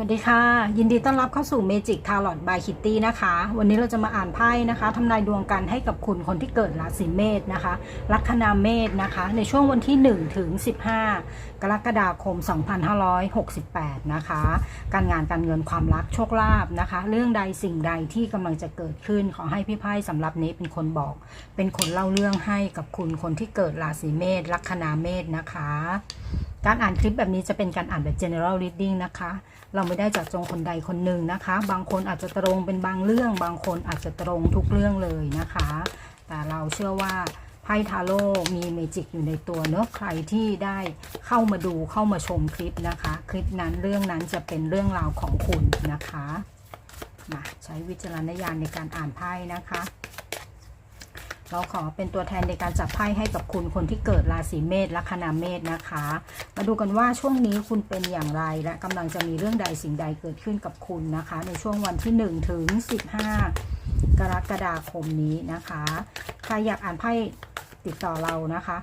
สวัสดีค่ะ ยินดีต้อนรับเข้าสู่ Magic Tarot by Kitty นะคะ วันนี้เราจะมาอ่านไพ่นะคะทำนายดวงกันให้กับคุณคนที่เกิดราศีเมษนะคะลัคนาเมษนะคะ ในช่วงวันที่ 1 ถึง 15 กรกฎาคม 2568 นะคะ การงานการเงินความรักโชคลาภนะคะ เรื่องใดสิ่งใดที่กำลังจะเกิดขึ้นขอให้พี่ไพ่สำหรับนี้เป็นคนบอก เป็นคนเล่าเรื่องให้กับคุณคนที่เกิดราศีเมษลัคนาเมษนะคะการอ่านคลิปแบบนี้จะเป็นการอ่านแบบ general reading นะคะ เราไม่ได้จัดจงคนใดคนหนึ่งนะคะ บางคนอาจจะตรงเป็นบางเรื่อง บางคนอาจจะตรงทุกเรื่องเลยนะคะ แต่เราเชื่อว่าไพ่ทาโร่มีเมจิกอยู่ในตัวเนอะใครที่ได้เข้ามาดูเข้ามาชมคลิปนะคะ คลิปนั้นเรื่องนั้นจะเป็นเรื่องราวของคุณนะคะมาใช้วิจารณญาณในการอ่านไพ่นะคะ เราขอเป็นตัวแทนในการจับไพ่ให้กับคุณคนที่เกิดราศีเมษลัคนาเมษนะคะ มาดูกันว่าช่วงนี้คุณเป็นอย่างไรและกำลังจะมีเรื่องใดสิ่งใดเกิดขึ้นกับคุณนะคะ ในช่วงวันที่ 1 ถึง 15 กรกฎาคมนี้นะคะใครอยากอ่านไพ่ติดต่อเรานะคะ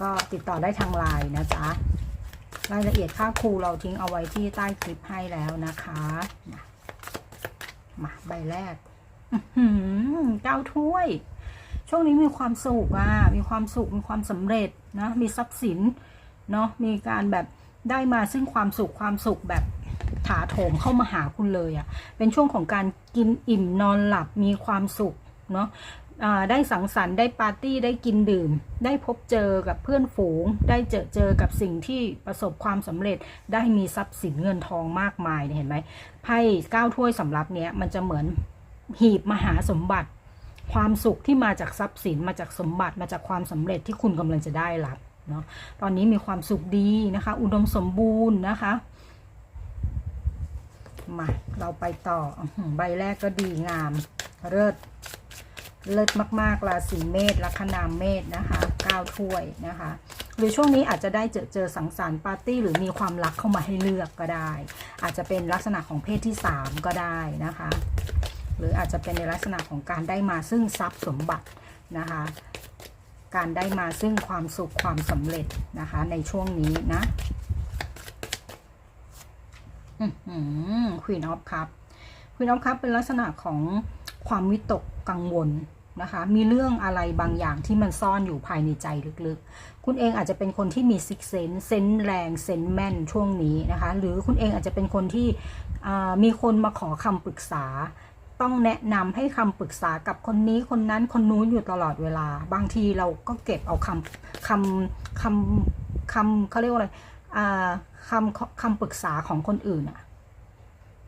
ก็ติดต่อได้ทางไลน์นะจ๊ะรายละเอียดค่าครูเราทิ้งเอาไว้ที่ใต้คลิปให้แล้วนะคะมาใบแรกหือเก้าถ้วย ช่วงนี้มีความสุขอะมีความสุขมีความสำเร็จนะมีทรัพย์สินเนาะมีการแบบได้มาซึ่งความสุขความสุขแบบถาโถมเข้ามาหาคุณเลยอะเป็นช่วงของการกินอิ่มนอนหลับมีความสุขเนาะได้สังสรรค์ได้ปาร์ตี้ได้กินดื่ม ได้พบเจอกับเพื่อนฝูง ได้เจอเจอกับสิ่งที่ประสบความสำเร็จ ได้มีทรัพย์สินเงินทองมากมายเนี่ยเห็นไหมไพ่เก้าถ้วยสำรับเนี้ยมันจะเหมือนหีบมหาสมบัติ ความสุขที่มาจากทรัพย์สินมาจากสมบัติมาจากความสำเร็จที่คุณกำลังจะได้รับเนาะตอนนี้มีความสุขดีนะคะ อุดมสมบูรณ์นะคะมาเราไปต่ออื้อหือใบแรกก็ดีงามเลิศเลิศมากๆราศีเมษลัคนามเมษนะคะเก้าถ้วยนะคะ หรือช่วงนี้อาจจะได้เจอเจอสังสรรค์ปาร์ตี้หรือมีความรักเข้ามาให้เลือกก็ได้ อาจจะเป็นลักษณะของเพศที่สามก็ได้นะคะ หรืออาจจะเป็นในลักษณะของการได้มาซึ่งทรัพย์สมบัตินะคะ การได้มาซึ่งความสุขความสำเร็จนะคะในช่วงนี้นะควีนออฟคัพควีนออฟคัพเป็นลักษณะของความวิตกกังวลนะคะ มีเรื่องอะไรบางอย่างที่มันซ่อนอยู่ภายในใจลึกๆ คุณเองอาจจะเป็นคนที่มีซิกเซนเซนแรงเซนแม่นช่วงนี้นะคะ หรือคุณเองอาจจะเป็นคนที่มีคนมาขอคำปรึกษา ต้องแนะนำให้คำปรึกษากับคนนี้คนนั้นคนนู้นอยู่ตลอดเวลา บางทีเราก็เก็บเอาคำคำคำคำเขาเรียกว่าอะไรอ่าคำคำปรึกษาของคนอื่นอะ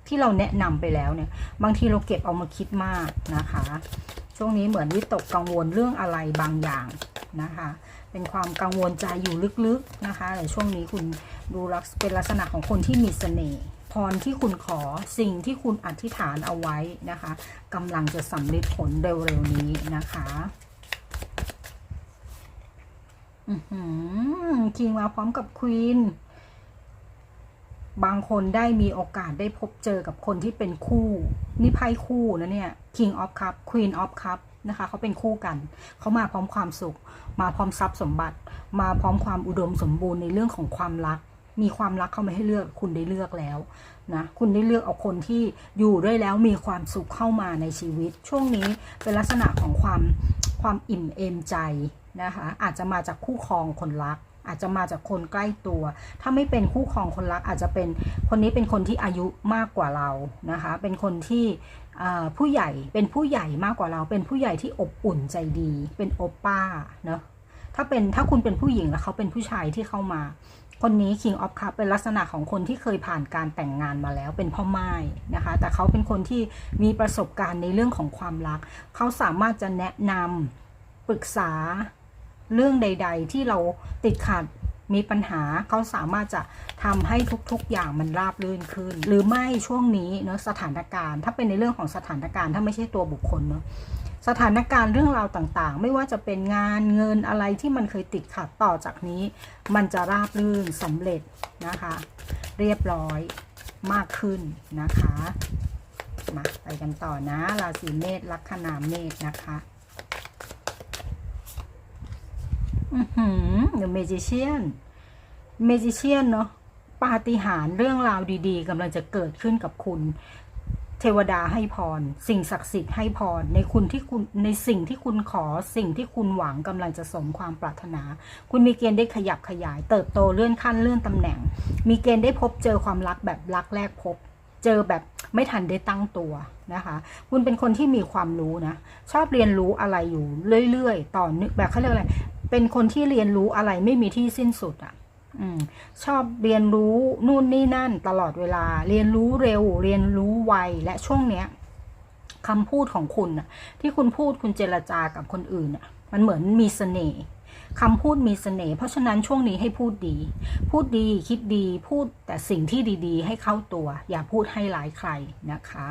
ที่เราแนะนำไปแล้วเนี่ย บางทีเราเก็บเอามาคิดมากนะคะ ช่วงนี้เหมือนวิตกกังวลเรื่องอะไรบางอย่างนะคะ เป็นความกังวลใจอยู่ลึกๆนะคะแต่ช่วงนี้คุณดูลักษเป็นลักษณะของคนที่มีเสน่ห์ รที่คุณขอสิ่งที่คุณอธิษฐานเอาไว้นะคะกำลังจะสำเร็จผลเร็วๆนี้นะคะคิงมาพร้อมกับควีนบางคนได้มีโอกาสได้พบเจอกับคนที่เป็นคู่ นี่ไพ่คู่นะเนี่ย King of Cup Queen of Cup นะคะเขาเป็นคู่กัน เขามาพร้อมความสุข มาพร้อมทรัพย์สมบัติ มาพร้อมความอุดมสมบูรณ์ในเรื่องของความรัก มีความรักเข้ามาให้เลือก คุณได้เลือกแล้วนะคุณได้เลือกเอาคนที่อยู่ด้วยแล้วมีความสุขเข้ามาในชีวิต ช่วงนี้เป็นลักษณะของความความอิ่มเอมใจนะคะอาจจะมาจากคู่ครองคนรัก อาจจะมาจากคนใกล้ตัว ถ้าไม่เป็นคู่ครองคนรัก อาจจะเป็นคนนี้เป็นคนที่อายุมากกว่าเรานะคะเป็นคนที่ผู้ใหญ่เป็นผู้ใหญ่มากกว่าเรา เป็นผู้ใหญ่ที่อบอุ่นใจดี เป็นโอป้าเนาะถ้าเป็นถ้าคุณเป็นผู้หญิงแล้วเขาเป็นผู้ชายที่เข้ามา คนนี้ King of Cup เป็นลักษณะของคนที่เคยผ่านการแต่งงานมาแล้วเป็นพ่อไม้นะคะ แต่เขาเป็นคนที่มีประสบการณ์ในเรื่องของความรัก เขาสามารถจะแนะนำปรึกษาเรื่องใด ๆ ที่เราติดขัดมีปัญหาเขาสามารถจะทำให้ทุกๆอย่างมันราบรื่นขึ้น หรือไม่ช่วงนี้เนาะสถานการณ์ ถ้าเป็นในเรื่องของสถานการณ์ถ้าไม่ใช่ตัวบุคคลเนาะ สถานการณ์เรื่องราวต่างๆ ไม่ว่าจะเป็นงานเงินอะไรที่มันเคยติดขัดต่อจากนี้ มันจะราบรื่นสำเร็จนะคะ เรียบร้อยมากขึ้นนะคะ มาไปกันต่อนะราศีเมษลัคนาเมษนะคะอือหือ The Magician Magician เนาะปาฏิหาริย์เรื่องราวดีๆกำลังจะเกิดขึ้นกับคุณ เทวดาให้พร สิ่งศักดิ์สิทธิ์ให้พร ในคุณที่คุณในสิ่งที่คุณขอสิ่งที่คุณหวังกำลังจะสมความปรารถนา คุณมีเกณฑ์ได้ขยับขยาย เติบโตเลื่อนขั้นเลื่อนตำแหน่ง มีเกณฑ์ได้พบเจอความรักแบบรักแรกพบ เจอแบบไม่ทันได้ตั้งตัวนะคะ คุณเป็นคนที่มีความรู้นะ ชอบเรียนรู้อะไรอยู่เรื่อยๆ ต่อเนื่องแบบเขาเรียกอะไร เป็นคนที่เรียนรู้อะไรไม่มีที่สิ้นสุดอะ ชอบเรียนรู้นู่นนี่นั่นตลอดเวลา เรียนรู้เร็ว เรียนรู้ไวและช่วงเนี้ยคำพูดของคุณน่ะที่คุณพูดคุณเจรจากับคนอื่นน่ะมันเหมือนมีเสน่ห์คำพูดมีเสน่ห์เพราะฉะนั้นช่วงนี้ให้พูดดี พูดดีคิดดีพูดแต่สิ่งที่ดีๆ ให้เข้าตัว อย่าพูดให้ร้ายใครนะคะ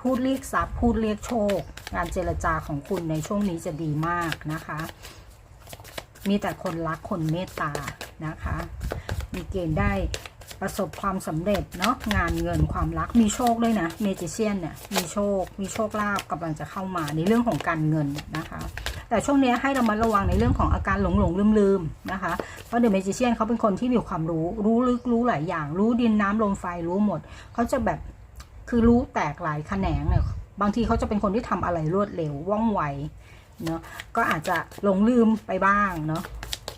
พูดเรียกทรัพย์พูดเรียกโชค การเจรจาของคุณในช่วงนี้จะดีมากนะคะ มีแต่คนรักคนเมตตานะคะ มีเกณฑ์ได้ประสบความสำเร็จเนาะงานเงินความรักมีโชคด้วยนะเมจิเชียนเนี่ยมีโชค มีโชคลาภกำลังจะเข้ามาในเรื่องของการเงินนะคะ แต่ช่วงนี้ให้เรามาระวังในเรื่องของอาการหลงหลงลืมลืมๆนะคะ เพราะเดอะเมจิเชียนเขาเป็นคนที่มีความรู้ รู้ลึกรู้หลายอย่าง รู้ดินน้ำลมไฟรู้หมด เขาจะแบบคือรู้แตกหลายแขนงเนี่ยบางทีเขาจะเป็นคนที่ทำอะไรรวดเร็วว่องไว เนาะก็อาจจะหลงลืมไปบ้างเนาะ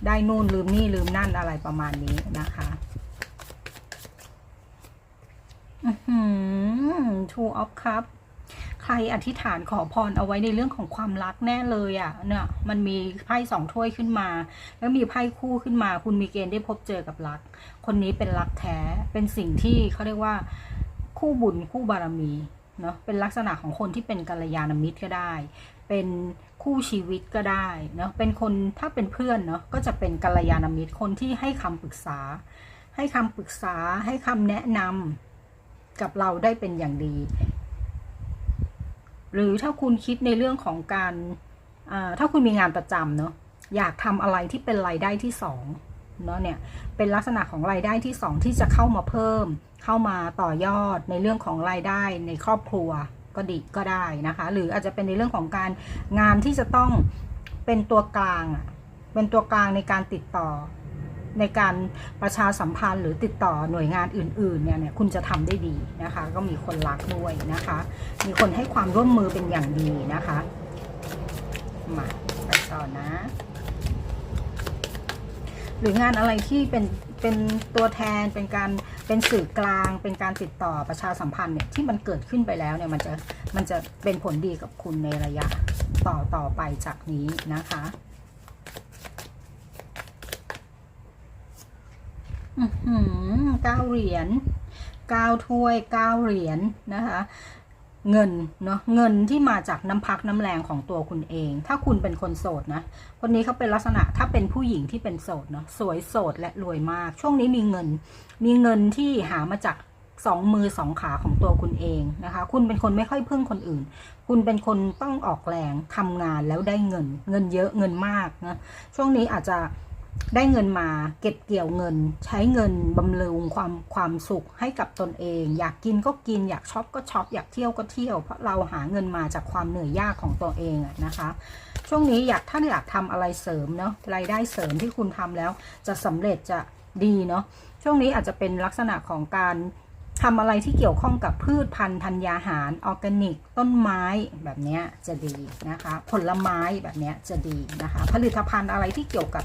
ได้นู่นลืมนี่ลืมนั่นอะไรประมาณนี้นะคะอืออ Two of Cup ใครอธิษฐานขอพรเอาไว้ในเรื่องของความรักแน่เลยอะ่ะ เนี่ย มันมีไพ่สองถ้วยขึ้นมา แล้วมีไพ่คู่ขึ้นมา คุณมีเกณฑ์ได้พบเจอกับรัก คนนี้เป็นรักแท้ เป็นสิ่งที่เขาเรียกว่า คู่บุญคู่บารมี เนาะเป็นลักษณะของคนที่เป็นกัลยาณมิตรก็ได้ เป็นคู่ชีวิตก็ได้เนาะเป็นคนถ้าเป็นเพื่อนเนาะก็จะเป็นกัลยาณมิตรคนที่ให้คำปรึกษา ให้คำปรึกษาให้คำแนะนำกับเราได้เป็นอย่างดี หรือถ้าคุณคิดในเรื่องของการอ่าถ้าคุณมีงานประจำเนาะอยากทำอะไรที่เป็นรายได้ที่สอง เนาะเนี่ยเป็นลักษณะของรายได้ที่สองที่จะเข้ามาเพิ่ม เข้ามาต่อยอดในเรื่องของรายได้ในครอบครัวก็ดีก็ได้นะคะ หรืออาจจะเป็นในเรื่องของการงานที่จะต้องเป็นตัวกลางเป็นตัวกลางในการติดต่อในการประชาสัมพันธ์หรือติดต่อหน่วยงานอื่นๆเนี่ยเนี่ยคุณจะทำได้ดีนะคะ ก็มีคนรักด้วยนะคะ มีคนให้ความร่วมมือเป็นอย่างดีนะคะ มาไปต่อนะ หรืองานอะไรที่เป็นเป็นตัวแทนเป็นการเป็นสื่อกลาง เป็นการติดต่อประชาสัมพันธ์เนี่ยที่มันเกิดขึ้นไปแล้วเนี่ยมันจะมันจะเป็นผลดีกับคุณในระยะต่อต่อไปจากนี้นะคะอือหือเก้าเหรียญเก้าถ้วยเก้าเหรียญนะคะ เงินเนาะเงินที่มาจากน้ำพักน้ำแรงของตัวคุณเอง ถ้าคุณเป็นคนโสดนะคนนี้เขาเป็นลักษณะถ้าเป็นผู้หญิงที่เป็นโสดเนาะสวยโสดและรวยมาก ช่วงนี้มีเงิน มีเงินที่หามาจากสองมือสองขาของตัวคุณเองนะคะ คุณเป็นคนไม่ค่อยพึ่งคนอื่น คุณเป็นคนต้องออกแรงทำงานแล้วได้เงิน เงินเยอะเงินมากนะช่วงนี้อาจจะ ได้เงินมาเก็บเกี่ยวเงิน ใช้เงินบำรุงความความสุขให้กับตนเอง อยากกินก็กินอยากช็อปก็ช็อปอยากเที่ยวก็เที่ยว เพราะเราหาเงินมาจากความเหนื่อยยากของตัวเองนะคะ ช่วงนี้อยากถ้าอยากทำอะไรเสริมเนาะรายได้เสริมที่คุณทำแล้ว จะสำเร็จจะดีเนาะช่วงนี้อาจจะเป็นลักษณะของการทำอะไรที่เกี่ยวข้องกับพืชพันธุ์ธัญญาหารออร์แกนิก ต้นไม้แบบนี้จะดีนะคะ ผลไม้แบบนี้จะดีนะคะ ผลิตภัณฑ์อะไรที่เกี่ยวกับ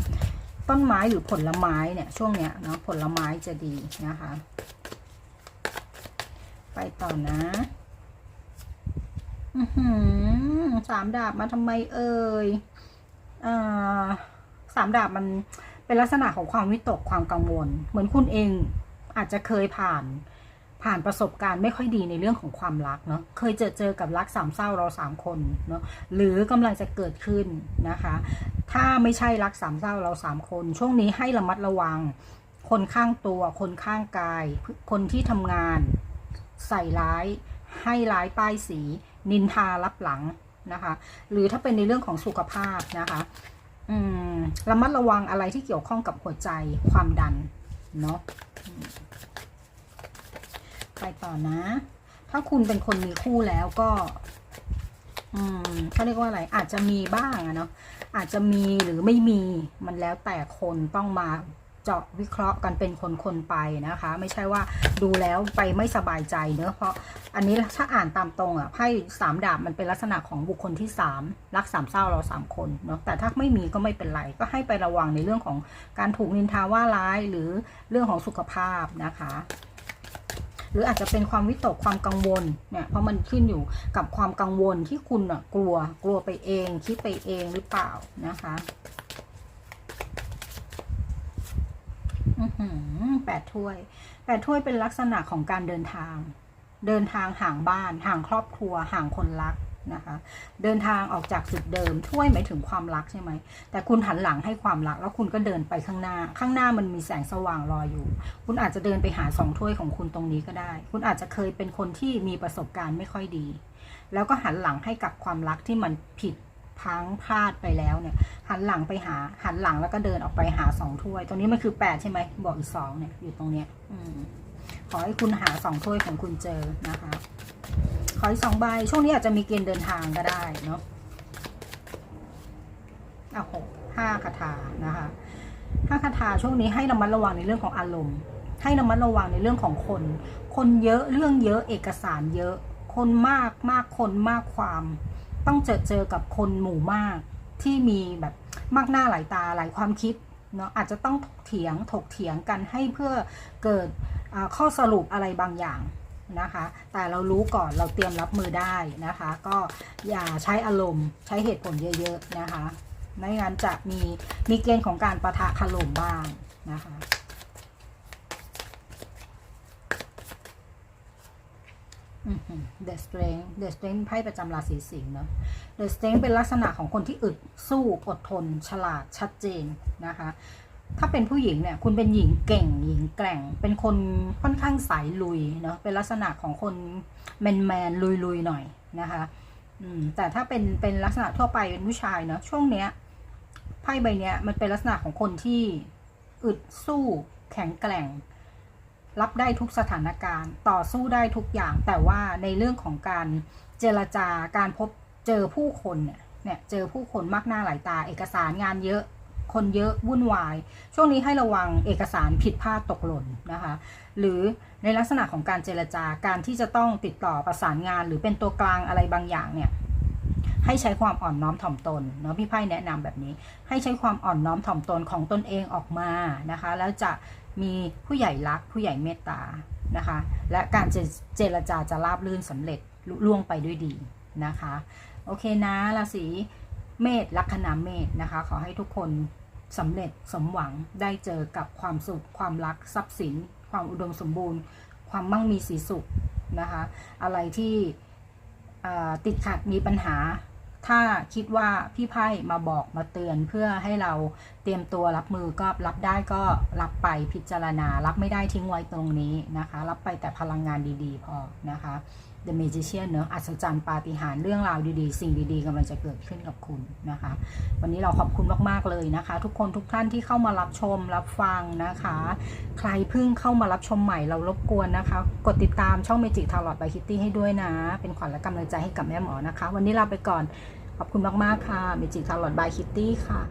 ต้นไม้หรือผลไม้เนี่ยช่วงเนี้ยเนาะผลไม้จะดีนะคะ ไปต่อนะอือหือสามดาบมาทำไมเอ่ยอ่าสามดาบมันเป็นลักษณะของความวิตกความกังวล เหมือนคุณเองอาจจะเคยผ่าน ผ่านประสบการณ์ไม่ค่อยดีในเรื่องของความรักเนาะเคยเจอเจอกับรักสามเศร้าเราสามคนเนาะหรือกำลังจะเกิดขึ้นนะคะ ถ้าไม่ใช่รักสามเศร้าเราสามคน ช่วงนี้ให้ระมัดระวัง คนข้างตัว คนข้างกาย คนที่ทำงาน ใส่ร้าย ให้ร้ายป้ายสี นินทารับหลังนะคะ หรือถ้าเป็นในเรื่องของสุขภาพนะคะอืมระมัดระวังอะไรที่เกี่ยวข้องกับหัวใจความดันเนาะ ไปต่อนะ ถ้าคุณเป็นคนมีคู่แล้วก็ อืมเขาเรียกว่าอะไร อาจจะมีบ้างอะเนาะ อาจจะมีหรือไม่มี มันแล้วแต่คนต้องมาเจาะวิเคราะห์กันเป็นคนๆไปนะคะ ไม่ใช่ว่าดูแล้วไปไม่สบายใจเนอะเพราะอันนี้ถ้าอ่านตามตรงอะไพ่สามดาบมันเป็นลักษณะของบุคคลที่สามรักสามเศร้าเราสามคนเนาะแต่ถ้าไม่มีก็ไม่เป็นไร ก็ให้ไประวังในเรื่องของการถูกนินทาว่าร้ายหรือเรื่องของสุขภาพนะคะ หรืออาจจะเป็นความวิตกความกังวลเนี่ยเพราะมันขึ้นอยู่กับความกังวลที่คุณอะกลัวกลัวไปเองคิดไปเองหรือเปล่านะคะอื้อหือแปดถ้วย แปดถ้วยเป็นลักษณะของการเดินทาง เดินทางห่างบ้าน ห่างครอบครัว ห่างคนรัก นะคะ เดินทางออกจากจุดเดิมถ้วยหมายถึงความรักใช่ไหม แต่คุณหันหลังให้ความรัก แล้วคุณก็เดินไปข้างหน้า ข้างหน้ามันมีแสงสว่างรออยู่ คุณอาจจะเดินไปหาสองถ้วยของคุณตรงนี้ก็ได้ คุณอาจจะเคยเป็นคนที่มีประสบการณ์ไม่ค่อยดี แล้วก็หันหลังให้กับความรักที่มันผิดพังพลาดไปแล้วเนี่ย หันหลังไปหา หันหลังแล้วก็เดินออกไปหาสองถ้วย ตรงนี้มันคือแปดใช่ไหมบอกอีกสองเนี่ยอยู่ตรงเนี้ย อืม ขอให้คุณหาสองถ้วยของคุณเจอนะคะ ขออีกสองใบ ช่วงนี้อาจจะมีเกณฑ์เดินทางก็ได้เนาะอะหกห้าคาถานะคะห้าคาถาช่วงนี้ให้ระมัดระวังในเรื่องของอารมณ์ ให้ระมัดระวังในเรื่องของคน คนเยอะเรื่องเยอะเอกสารเยอะ คนมากมากคนมากความ ต้องเจอเจอกับคนหมู่มากที่มีแบบมากหน้าหลายตาหลายความคิดเนาะอาจจะต้องถกเถียงถกเถียงกันให้เพื่อเกิด ข้อสรุปอะไรบางอย่างนะคะ แต่เรารู้ก่อนเราเตรียมรับมือได้นะคะ ก็อย่าใช้อารมณ์ใช้เหตุผลเยอะๆนะคะ ไม่งั้นจะมีมีเกณฑ์ของการประทะคารมบ้างนะคะ The Strength The Strength ไพ่ประจำราศีสิงห์เนาะ The Strength เป็นลักษณะของคนที่อึดสู้อดทน ฉลาดชัดเจนนะคะ ถ้าเป็นผู้หญิงเนี่ยคุณเป็นหญิงเก่งหญิงแกร่ง เป็นคนค่อนข้างสายลุยเนาะเป็นลักษณะของคนแมนแมนลุยลุยหน่อยนะคะอืมแต่ถ้าเป็นเป็นลักษณะทั่วไปเป็นผู้ชายเนาะช่วงเนี้ยไพ่ใบเนี้ยมันเป็นลักษณะของคนที่อึดสู้แข็งแกร่ง รับได้ทุกสถานการณ์ ต่อสู้ได้ทุกอย่าง แต่ว่าในเรื่องของการเจรจาการพบเจอผู้คนเนี่ยเนี่ยเจอผู้คนมากหน้าหลายตาเอกสารงานเยอะ คนเยอะวุ่นวาย ช่วงนี้ให้ระวังเอกสารผิดพลาดตกหล่นนะคะ หรือในลักษณะของการเจรจาการที่จะต้องติดต่อประสานงาน หรือเป็นตัวกลางอะไรบางอย่างเนี่ยให้ใช้ความอ่อนน้อมถ่อมตนเนาะพี่ไพ่แนะนำแบบนี้ ให้ใช้ความอ่อนน้อมถ่อมตนของตนเองออกมานะคะ แล้วจะมีผู้ใหญ่รักผู้ใหญ่เมตตานะคะ และการเจเจรจาจะราบรื่นสำเร็จลุล่วงไปด้วยดีนะคะ โอเคนะราศี เมษลัคนาเมษนะคะ ขอให้ทุกคนสำเร็จสมหวังได้เจอกับความสุข ความรัก ทรัพย์สิน ความอุดมสมบูรณ์ ความมั่งมีสีสุขนะคะ อะไรที่ติดขัดมีปัญหา ถ้าคิดว่าพี่ไพ่มาบอกมาเตือนเพื่อให้เราเตรียมตัวรับมือก็รับได้ก็รับไปพิจารณา รับไม่ได้ทิ้งไว้ตรงนี้นะคะ รับไปแต่พลังงานดีๆ พอนะคะ The Magician เนอะอัศจรรย์ปาฏิหาริย์เรื่องราวดีๆ สิ่งดีๆกำลังจะเกิดขึ้นกับคุณนะคะ วันนี้เราขอบคุณมากๆเลยนะคะ ทุกคนทุกท่านที่เข้ามารับชมรับฟังนะคะ ใครเพิ่งเข้ามารับชมใหม่เรารบกวนนะคะ กดติดตามช่อง Magic Tarot by Kitty ให้ด้วยนะ เป็นขวัญและกำลังใจให้กับแม่หมอนะคะ วันนี้ลาไปก่อนขอบคุณมากๆค่ะ Magic Tarot by Kitty ค่ะ